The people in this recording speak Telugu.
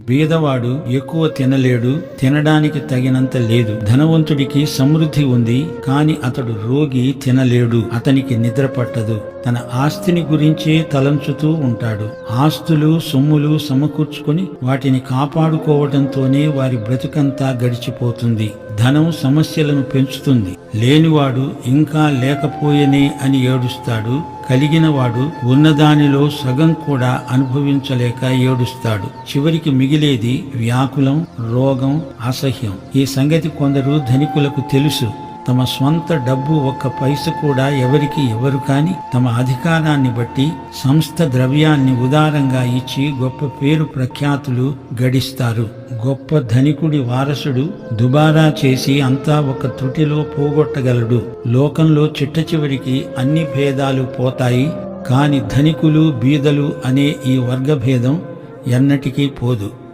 బీదవాడు ఎక్కువ తినలేడు తినడానికి తగినంత లేదు. ధనవంతుడికి సమృద్ధి ఉంది కాని అతడు రోగి తినలేడు అతనికి నిద్ర పట్టదు. తన ఆస్తిని గురించే తలంచుతూ ఉంటాడు. ఆస్తులు సొమ్ములు సమకూర్చుకొని వాటిని కాపాడుకోవడంతోనే వారి బ్రతుకంతా గడిచిపోతుంది. ధనం సమస్యలను పెంచుతుంది. లేనివాడు ఇంకా లేకపోయేనే అని ఏడుస్తాడు. కలిగినవాడు ఉన్నదానిలో సగం కూడా అనుభవించలేక ఏడుస్తాడు. చివరికి మిగిలేది వ్యాకులం రోగం అసహ్యం. ఈ సంగతి కొందరు ధనికులకు తెలుసు. తమ స్వంత డబ్బు ఒక్క పైస కూడా ఎవరికి ఎవరు కాని తమ అధికారాన్ని బట్టి సంస్థ ద్రవ్యాన్ని ఉదారంగా ఇచ్చి గొప్ప పేరు ప్రఖ్యాతులు గడిస్తారు. గొప్ప ధనికుడి వారసుడు దుబారా చేసి అంతా ఒక త్రుటిలో పోగొట్టగలడు. లోకంలో చిట్ట చివరికి అన్ని భేదాలు పోతాయి. కాని ధనికులు బీదలు అనే ఈ వర్గభేదం ఎన్నటికీ పోదు.